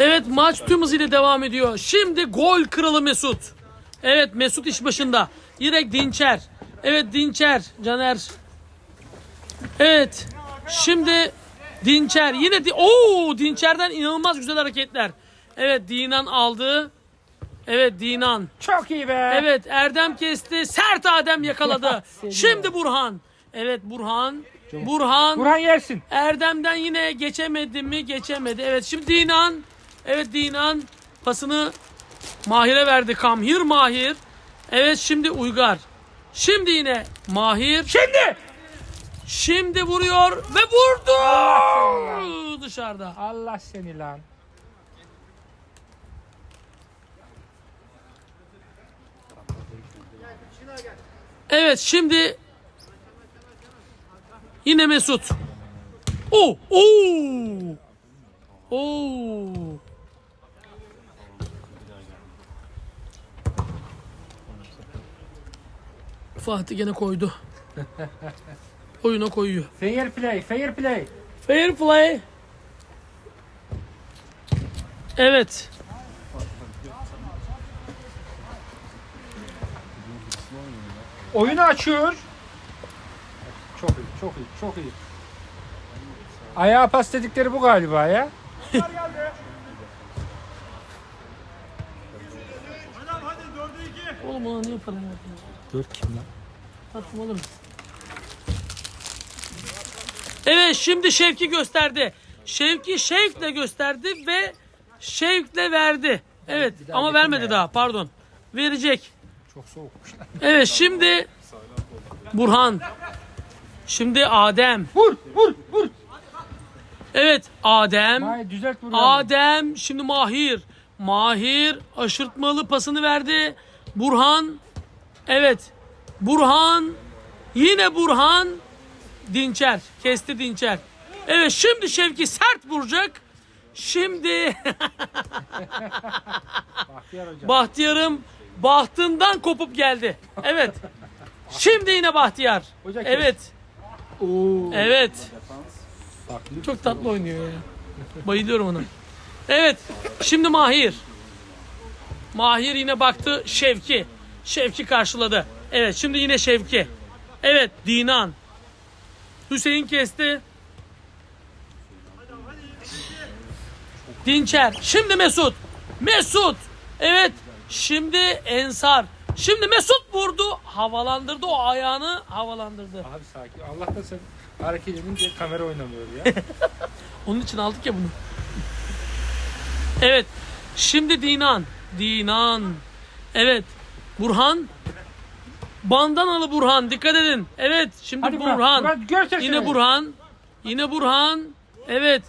Evet maç tüm hızıyla devam ediyor. Şimdi gol kralı Mesut. Evet Mesut iş başında. Direkt Dinçer. Evet Dinçer. Caner. Evet. Şimdi Dinçer. Yine di Oo Dinçer'den inanılmaz güzel hareketler. Evet Dinan aldı. Evet Dinan. Çok iyi be. Evet Erdem kesti. Sert Adem yakaladı. Şimdi Burhan. Evet Burhan. Burhan. Burhan yersin. Erdem'den yine geçemedi mi? Geçemedi. Evet şimdi Dinan. Evet Dinan pasını Mahir'e verdi. Kamhir Mahir. Evet şimdi Uygar. Şimdi yine Mahir. Şimdi. Şimdi vuruyor ve vurdu. Allah Dışarıda. Allah seni lan. Evet şimdi yine Mesut. Oo! Oo! Oo! Fatih gene koydu. Oyuna koyuyor. Fair play, fair play. Fair play. Evet. Oyunu açıyor. Çok iyi, çok iyi, çok iyi. Ayağa pas dedikleri bu galiba ya. Oğlum ona niye para verdin? Dört kim lan? Tatlım alır mısın? Evet şimdi Şevki gösterdi. Şevki şevkle gösterdi ve şevkle verdi. Evet bir daha ama getirme vermedi ya. daha pardon. Verecek. Çok soğukmuş. Evet şimdi Burhan. Şimdi Adem. Vur, vur, vur. Evet Adem. May düzelt vur. Adem şimdi Mahir. Mahir aşırtmalı pasını verdi. Burhan. Evet. Burhan. Yine Burhan. Dinçer. Kesti Dinçer. Evet şimdi Şevki sert vuracak. Şimdi Bahtiyar hocam. Bahtiyar'ım bahtından kopup geldi. Evet. Şimdi yine Bahtiyar. Hoca kes. Evet. Oo. Evet. Farklı. Çok tatlı oynuyor ya. Bayılıyorum ona. Evet. Şimdi Mahir. Mahir yine baktı Şevki. Şevki karşıladı. Evet şimdi yine Şevki. Evet Dinan. Hüseyin kesti. Dinçer. Şimdi Mesut. Mesut. Evet. Şimdi Ensar. Şimdi Mesut vurdu. Havalandırdı o ayağını havalandırdı. Abi sakin. Allah'tan sen hareket edince kamera oynamıyor ya. Onun için aldık ya bunu. Evet. Şimdi Dinan. Dinan. Evet. Burhan. Bandanalı Burhan. Dikkat edin. Evet. Şimdi Hadi Burhan. Burhan. Burhan gör sesini. Yine Burhan. Yine Burhan. Evet.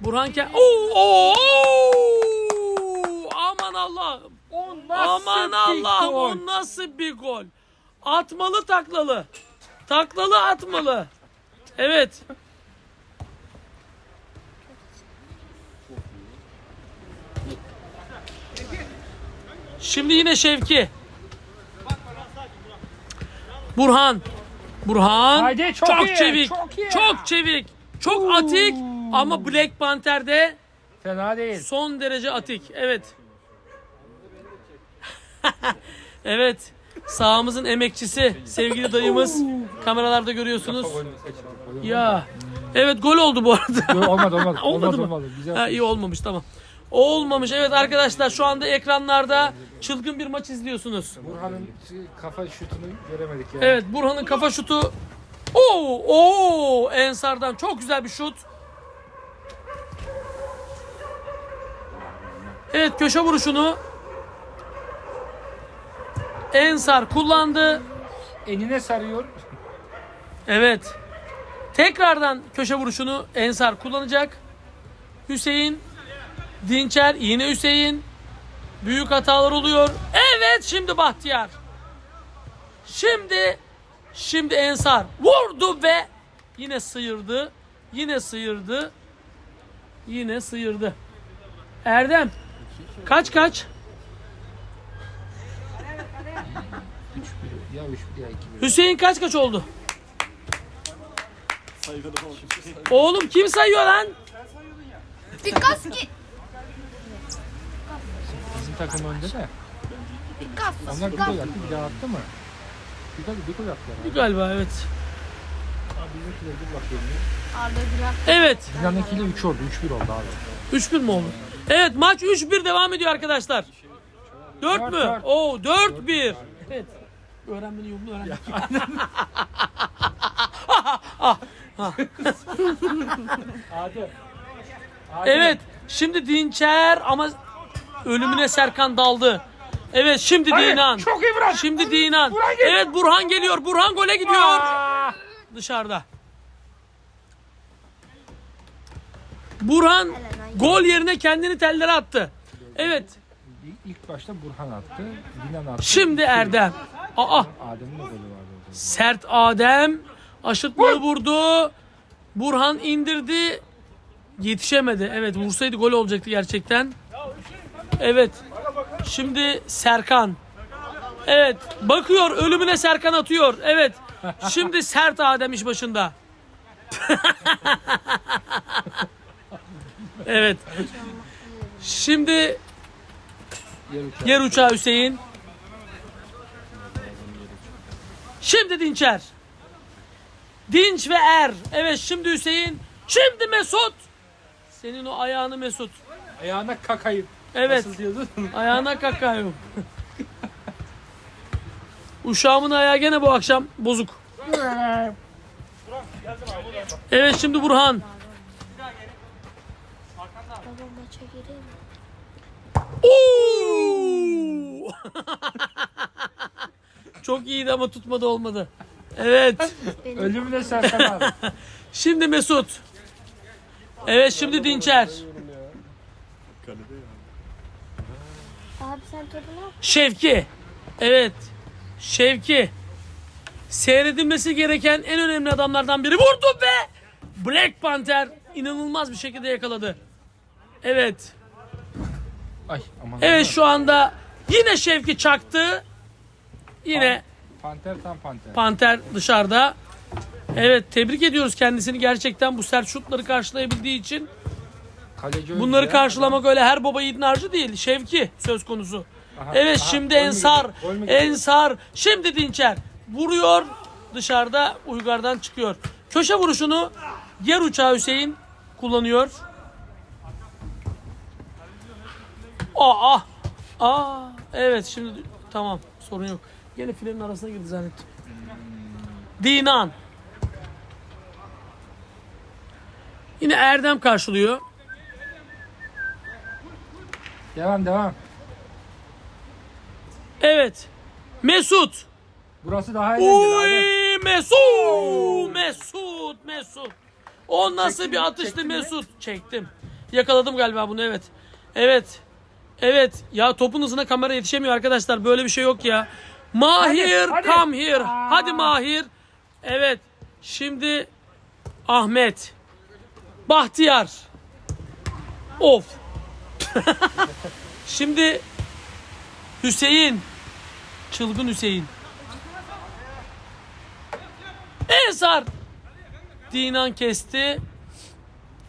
Burhan ke Oo, oo, oo! Aman Allah'ım. O nasıl Aman bir Allah'ım gol? o nasıl bir gol. Atmalı taklalı. Taklalı atmalı. Evet. Şimdi yine Şevki. Burhan. Burhan. Haydi, çok iyi, çevik. çok iyi. Çok çevik. Çok Oo. atik ama Black Panther'de Fena değil. Son derece atik. Evet. evet. Sahamızın emekçisi sevgili dayımız. Kameralarda görüyorsunuz. Ya. Evet gol oldu bu arada. Olmadı olmadı. Olmadı olmadı mı? olmadı. Güzel. Ha, iyi olmamış tamam. Olmamış. Evet arkadaşlar şu anda ekranlarda çılgın bir maç izliyorsunuz. Burhan'ın kafa şutunu göremedik ya. Evet Burhan'ın kafa şutu. Oo, oo Ensar'dan çok güzel bir şut. Evet köşe vuruşunu Ensar kullandı. Enine sarıyor. Evet. Tekrardan köşe vuruşunu Ensar kullanacak. Hüseyin Dinçer yine Hüseyin. Büyük hatalar oluyor. Evet şimdi Bahtiyar. Şimdi şimdi Ensar vurdu ve yine sıyırdı. Yine sıyırdı. Yine sıyırdı. Erdem kaç kaç? Ya 3 bir ya 2 bir. Hüseyin kaç kaç oldu? Oğlum kim sayıyor lan? Dikkat ki. Bizim takım önde de. Picasso. Onlar bir gol attı bir daha attı mı? Bir gol, bir gol attılar. Galiba evet. Bizimkiler bir bakıyorum. Arda Güler. Evet. Dünyanınkiyle 3 oldu. 3-1 oldu abi. 3-1 mi oldu? Evet maç 3-1 devam ediyor arkadaşlar. 4 mü? dört. Oo 4-1. Evet. Öğrenmenin yolunu öğrendik. Hadi. Evet. Şimdi Dinçer ama ölümüne Serkan daldı. Evet şimdi Hadi, Dinan. çok iyi Burhan. Şimdi Dinan. Burhan gel. Evet Burhan geliyor. Burhan gole gidiyor. Aa! Dışarıda. Burhan gol yerine kendini tellere attı. Evet. İlk başta Burhan attı. Dinan attı. Şimdi Erdem. Aa Adem'in de golü vardı. orada. sert Adem aşırtmalı vurdu. Burhan indirdi. Yetişemedi. Evet vursaydı gol olacaktı gerçekten. Evet. Şimdi Serkan. Evet. Bakıyor ölümüne Serkan atıyor. Evet. Şimdi sert Adem iş başında. evet. Şimdi Yer uçağı. Hüseyin. Şimdi Dinçer. Dinç ve Er. Evet şimdi Hüseyin. Şimdi Mesut. Senin o ayağını Mesut. Ayağına kakayıp. Evet. Nasıl diyordun? Ayağına kakayım. Uşağımın ayağı gene bu akşam bozuk. Evet şimdi Burhan. Baba maça gireyim. Oo! Çok iyiydi ama tutmadı olmadı. Evet. Ölümüne Serkan abi. Şimdi Mesut. Evet şimdi Dinçer. Abi sen al. Şevki. Evet. Şevki. Seyredilmesi gereken en önemli adamlardan biri. Vurdu ve Black Panther inanılmaz bir şekilde yakaladı. Evet. Ay aman. Evet şu anda yine Şevki çaktı. Yine Panter tam panter. Panter dışarıda. Evet tebrik ediyoruz kendisini gerçekten bu sert şutları karşılayabildiği için. Kaleci Bunları öldü ya. karşılamak öyle her baba yiğidin harcı değil. Şevki söz konusu. Aha, Evet aha, şimdi gol mü Ensar. gidiyor? Gol mü gidiyor? Ensar. Şimdi Dinçer. Vuruyor. Dışarıda Uygar'dan çıkıyor. Köşe vuruşunu yer uçağı Hüseyin kullanıyor. Aa. Aa. Evet şimdi tamam sorun yok. Gene filenin arasına girdi zannettim. Dinan. Yine Erdem karşılıyor. Devam devam. Evet. Mesut. Burası daha eğlenceli. Uy Mesut. Mesut. Mesut. O nasıl Çektin bir mi? atıştı Çektin mi? Mesut? Çektim. Yakaladım galiba bunu evet. Evet. Evet. Ya topun hızına kamera yetişemiyor arkadaşlar. Böyle bir şey yok ya. Mahir Hadi, hadi. come here. Aa. Hadi Mahir. Evet. Şimdi Ahmet. Bahtiyar. Of. Şimdi Hüseyin. Çılgın Hüseyin. Ensar. Dinan kesti.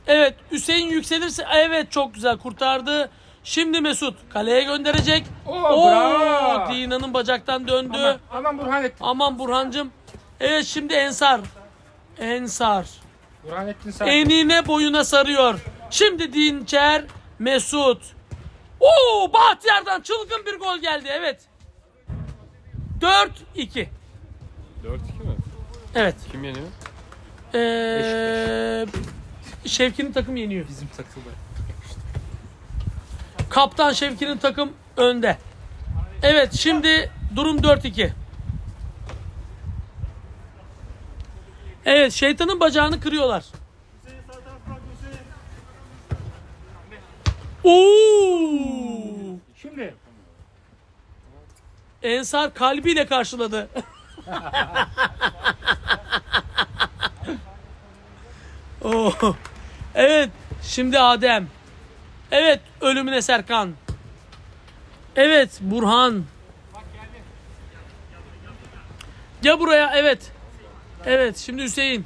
Evet Hüseyin yükselirse evet çok güzel kurtardı. Şimdi Mesut kaleye gönderecek. Oo, bravo. Dinan'ın bacaktan döndü. Aman, aman Burhanettin. Aman Burhancım. Evet şimdi Ensar. Ensar. Burhanettin sen. Enine boyuna sarıyor. Şimdi Dinçer, Mesut. Oo Bahtiyar'dan çılgın bir gol geldi. Evet. 4-2. 4-2 mi? Evet. Kim yeniyor? Ee, Şevki'nin takım yeniyor. Bizim takımı. Kaptan Şevki'nin takım önde. Evet şimdi durum 4-2. Evet şeytanın bacağını kırıyorlar. Oo! Şimdi Ensar kalbiyle karşıladı. Oo. Evet, şimdi Adem. Evet, ölümüne Serkan. Evet, Burhan. Ya buraya, evet. Evet, şimdi Hüseyin.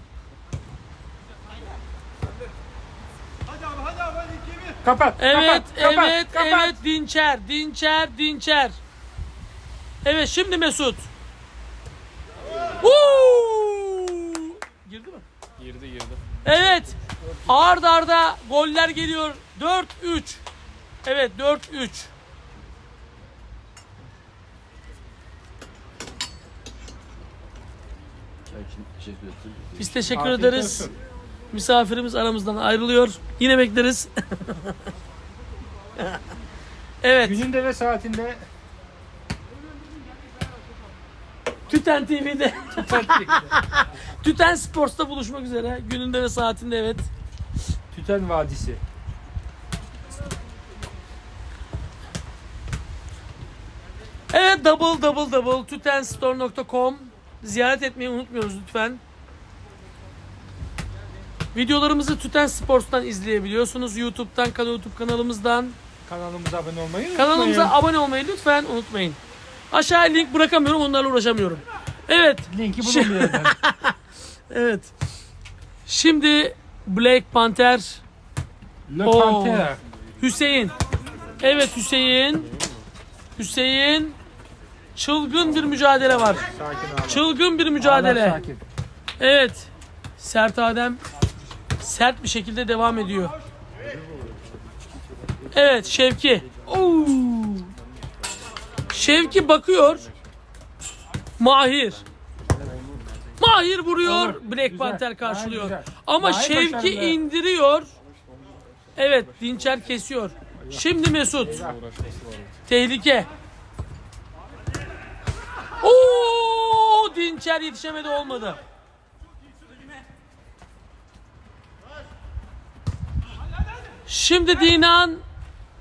Kapat. Evet, kapat, kapat, evet, kapat. evet. Dinçer, Dinçer, Dinçer. Evet, şimdi Mesut. Uuu! Girdi mi? Girdi girdi. Evet. Ard arda goller geliyor. 4-3. Evet, 4-3. Biz teşekkür Afiyet ederiz. Misafirimiz aramızdan ayrılıyor. Yine bekleriz. evet. Gününde ve saatinde Tüten TV'de. Tüten Sports'ta buluşmak üzere. Gününde ve saatinde evet. Tüten Vadisi. Evet double double double tütenstore.com ziyaret etmeyi unutmuyoruz lütfen. Videolarımızı Tüten Sports'tan izleyebiliyorsunuz. YouTube'dan, kan- YouTube kanalımızdan. Kanalımıza abone olmayı unutmayın. Kanalımıza abone olmayı lütfen unutmayın. Aşağıya link bırakamıyorum, onlarla uğraşamıyorum. Evet, Linki bir yerden. evet. Şimdi Black Panther Le Oo. Panther. Hüseyin. Evet Hüseyin. Hüseyin. Çılgın bir mücadele var. Sakin abi. Çılgın bir mücadele. Sakin. Evet. Sert Adem sert bir şekilde devam ediyor. Evet Şevki. Oo. Şevki bakıyor. Mahir. Mahir vuruyor. Black Güzel. Panther karşılıyor. Güzel. Ama Mahir Şevki başarılı. indiriyor. Evet Dinçer kesiyor. Şimdi Mesut. Tehlike. Oo, Dinçer yetişemedi olmadı. Şimdi Dinan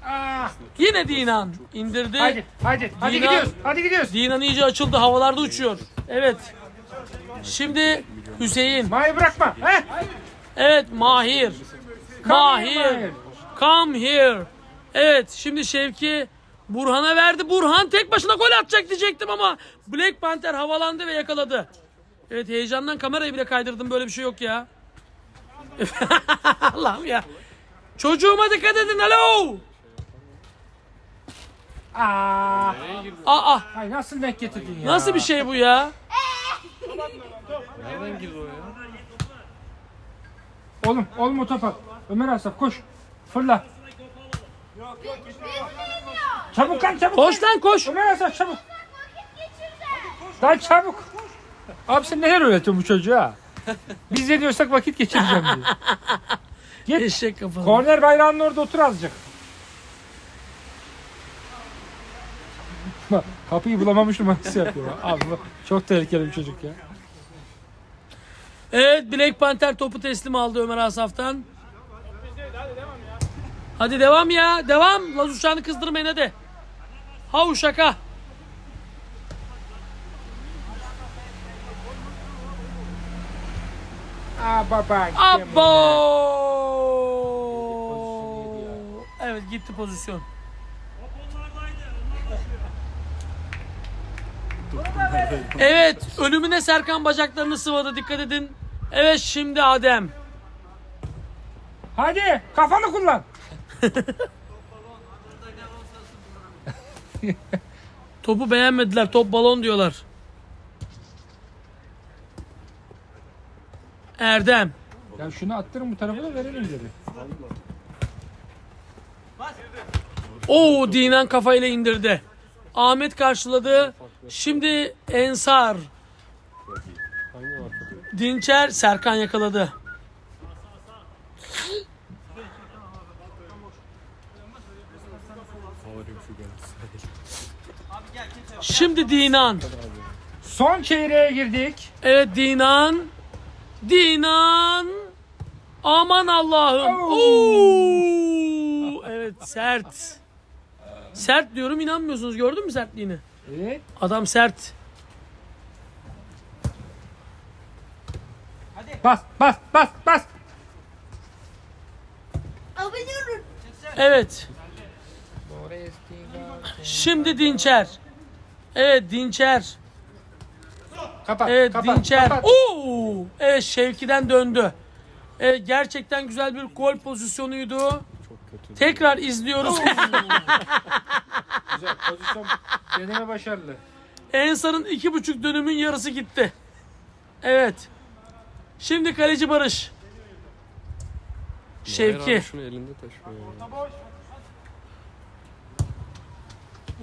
Ah, yine Dinan indirdi. hadi, hadi, hadi Dinan- gidiyoruz, hadi gidiyoruz. Dinan iyice açıldı havalarda uçuyor. Evet. Şimdi Hüseyin. Mahir bırakma. Heh. Evet Mahir. Mahir. Mahir. Come here. Evet şimdi Şevki Burhan'a verdi. Burhan tek başına gol atacak diyecektim ama Black Panther havalandı ve yakaladı. Evet heyecandan kamerayı bile kaydırdım. Böyle bir şey yok ya. Allah'ım ya. Çocuğuma dikkat edin. Alo. Aa, Aa, ay nasıl denk getirdin ya? nasıl bir şey bu ya? Nereden girdi o ya? Oğlum, oğlum o topa. Ömer Asaf koş. Fırla. Çabuk lan çabuk. Koş lan koş. Ömer Asaf çabuk. Lan çabuk. Abi sen neler öğretiyorsun bu çocuğa? Biz ne diyorsak vakit geçireceğim diyor. Git. Eşek kafalı. Korner bayrağının orada otur azıcık. Kapıyı bulamamış numarası yapıyor. Abi bu çok tehlikeli bir çocuk ya. Evet Black Panther topu teslim aldı Ömer Asaf'tan. Hadi devam ya. Devam. Laz uçağını kızdırmayın hadi. Ha uşaka. Aa baba. Abo. Evet gitti pozisyon. Evet ölümüne Serkan bacaklarını sıvadı dikkat edin. Evet şimdi Adem. Hadi kafanı kullan. Topu beğenmediler. Top balon diyorlar. Erdem. Ya şunu attırın bu tarafa da verelim dedi. Oo Dinan kafayla indirdi. Ahmet karşıladı. Şimdi Ensar. Dinçer Serkan yakaladı. Şimdi Dinan. Son çeyreğe girdik. Evet Dinan. Dinan. Aman Allah'ım. Oo. Evet sert. Sert diyorum inanmıyorsunuz. Gördün mü sertliğini? Evet. Adam sert. Bas bas bas bas. Abone Evet. Şimdi Dinçer. Evet Dinçer. Kapat Evet kapat Dinçer. kapat. Oo! Evet Şevki'den döndü. Evet, gerçekten güzel bir gol pozisyonuydu. Çok Kötü. Tekrar izliyoruz. Güzel pozisyon deneme başarılı. Ensar'ın iki buçuk dönümün yarısı gitti. Evet. Şimdi kaleci Barış. Şevki. abi şunu elinde taşıyor. ya.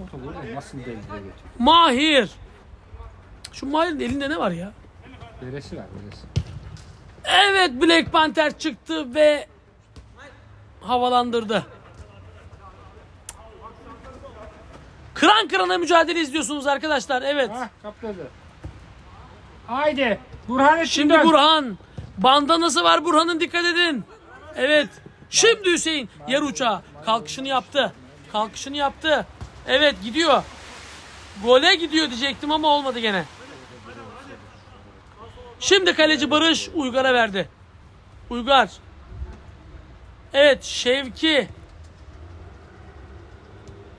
O topu nasıl deldi. Mahir. Şu Mahir'in elinde ne var ya? Beresi var beresi. Evet Black Panther çıktı ve havalandırdı. Kıran kırana mücadele izliyorsunuz arkadaşlar. Evet. Hah kapladı. Haydi. Burhanettin Şimdi dön. Burhan. Bandanası var Burhan'ın dikkat edin. Evet. Şimdi Hüseyin yer uçağı. Kalkışını yaptı. Kalkışını yaptı. Evet gidiyor. Gole gidiyor diyecektim ama olmadı gene. Şimdi kaleci Barış Uygar'a verdi. Uygar. Evet Şevki.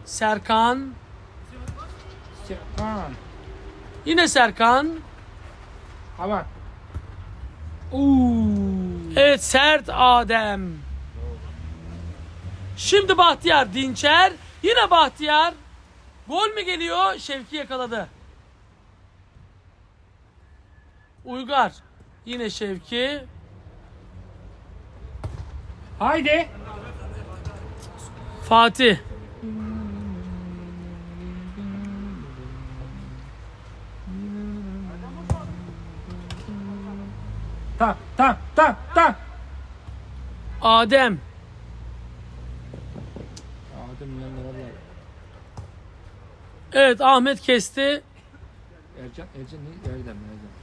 Serkan. Aman. Yine Serkan. Uuu. Evet sert Adem. Şimdi Bahtiyar Dinçer. Yine Bahtiyar. Gol mü geliyor? Şevki yakaladı. Uygar. Yine Şevki. Haydi. Fatih. Tam tam tam tam. Adem. Adem. Evet Ahmet kesti. Ercan, Ercan ne? Erdem, Erdem.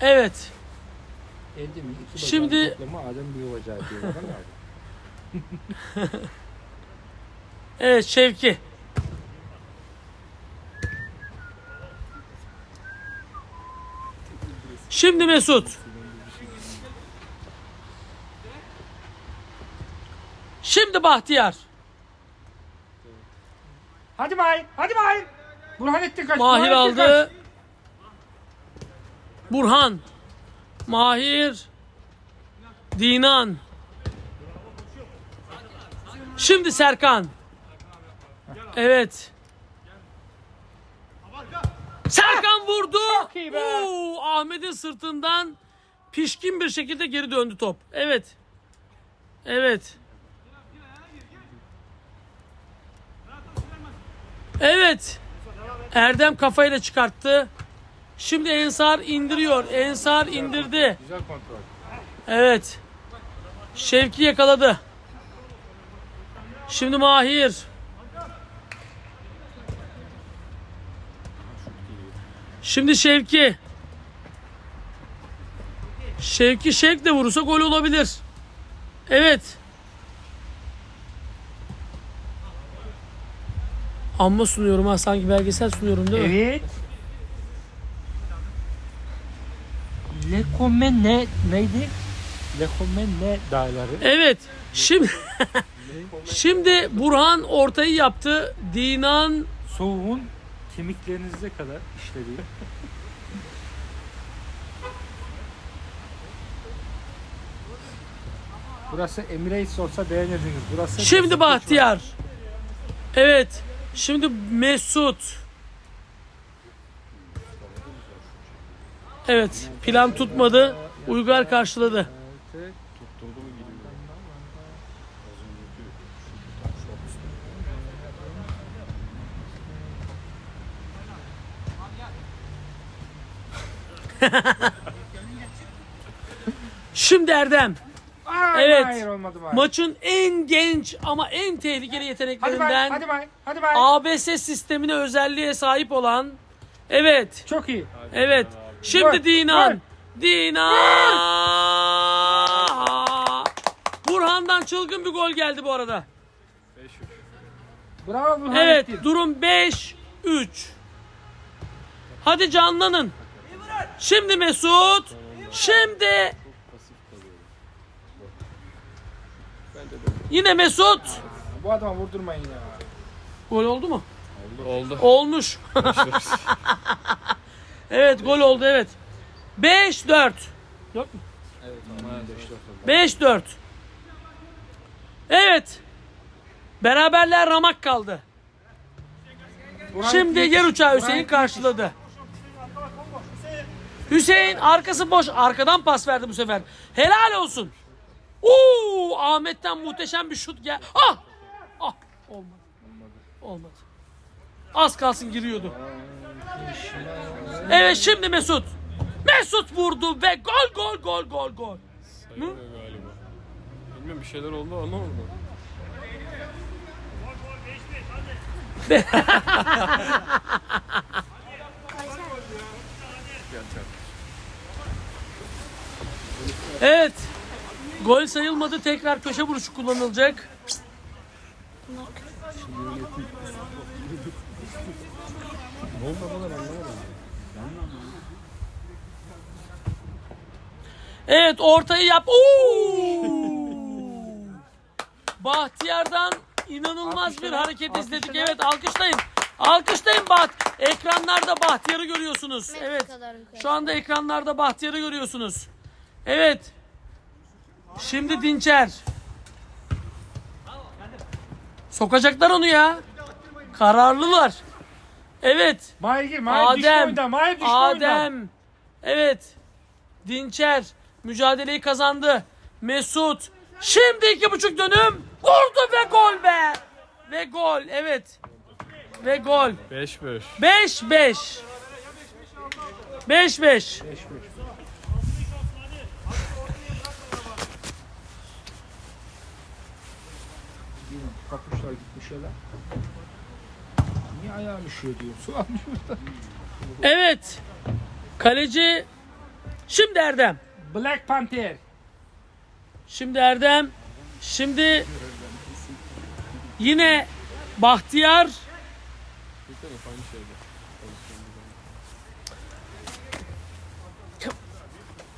Evet. Erdem'in iki bacağın Şimdi- toplamı Adem bir bacağı diyorlar. Evet Şevki. Şimdi Mesut. Şimdi Bahtiyar. Hadi Mahir, hadi Mahir. Burhanettin kaç. Mahir Burhanettin kaç. aldı. Burhan. Mahir. Dinan. Şimdi Serkan. Evet. Serkan vurdu. Oo, Ahmet'in sırtından pişkin bir şekilde geri döndü top. Evet. Evet. Evet. Erdem kafayla çıkarttı. Şimdi Ensar indiriyor. Ensar indirdi. Güzel kontrol. Evet. Şevki yakaladı. Şimdi Mahir. Şimdi Şevki. Şevki Şevk de vurursa gol olabilir. Evet. Amma sunuyorum ha sanki belgesel sunuyorum değil mi? Evet. Lekomene neydi? Lekomene dağları. Evet. Şimdi Şimdi Burhan ortayı yaptı. Dinan Soğuğun kemiklerinize kadar işlediği. Burası Emirates olsa beğenirdiniz. Burası Şimdi Bahtiyar. Evet. Şimdi Mesut. Evet. Plan tutmadı. Uygar karşıladı. Şimdi Erdem. Aa, Evet. Hayır olmadı Mahir. Maçın en genç ama en tehlikeli Hadi Mahir, yeteneklerinden hadi Mahir, hadi Mahir. ABS sistemine özelliğe sahip olan Evet. Çok iyi. Evet. Şimdi Dinan. Dinan. Burhan'dan çılgın bir gol geldi bu arada. 5-3. Bravo Burhan Evet Ettin. durum 5 3. Hadi canlanın. Şimdi Mesut. Şimdi yine Mesut. Bu adama vurdurmayın ya. Gol oldu mu? Oldu. Olmuş. evet gol oldu evet. 5 4. 4 mü? Evet. 5-4. Evet. Beraberler ramak kaldı. Şimdi yer uçağı Hüseyin karşıladı. Hüseyin arkası boş. Arkadan pas verdi bu sefer. Helal olsun. Oo, Ahmet'ten muhteşem bir şut gel. Ah! Ah! Olmadı. Olmadı. Az kalsın giriyordu. Evet şimdi Mesut. Mesut vurdu ve gol gol gol gol gol. Sayılmıyor galiba. Bilmiyorum bir şeyler oldu anlamadım. Evet. Gol sayılmadı. Tekrar köşe vuruşu kullanılacak. Ne oldu bana ben anlamadım. Evet ortayı yap. Oo! Bahtiyar'dan inanılmaz bir hareket izledik. Evet alkışlayın. Alkışlayın Baht. Ekranlarda Bahtiyar'ı görüyorsunuz. Evet. Şu anda ekranlarda Bahtiyar'ı görüyorsunuz. Evet. Şimdi Dinçer. Sokacaklar onu ya. Kararlılar. Evet. Mahir gir. Mahir düşme Adem. oyundan. Mahir düşme oyundan. Adem. Evet. Dinçer mücadeleyi kazandı. Mesut. Şimdi iki buçuk dönüm. Vurdu ve gol be. Ve gol. Evet. Ve gol. 5-5. 5-5. 5-5. Kapuşlar gitmiş öyle. Niye ayağım üşüyor diyor. Su almış burada. Evet. Kaleci şimdi Erdem. Black Panther. Şimdi Erdem. Şimdi yine Bahtiyar.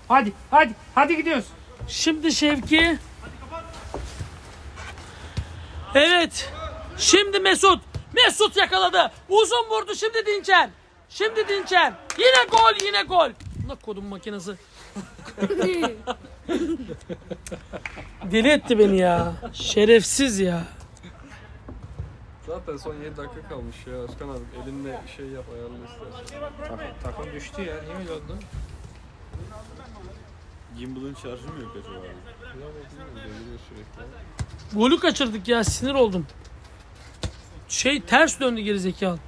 Hadi hadi hadi gidiyoruz. Şimdi Şevki. Evet. Şimdi Mesut. Mesut yakaladı. Uzun vurdu. Şimdi Dinçer. Şimdi Dinçer. Yine gol yine gol. Ne kodum makinesi. Deli etti beni ya. Şerefsiz ya. Zaten son 7 dakika kalmış ya. Özkan abi elinde şey yap ayarla istersen. Takım, takım düştü ya. Niye öyle oldu? Gimbal'ın şarjı mı yok acaba? Sürekli. Golü kaçırdık ya sinir oldum. Şey ters döndü gerizekalı.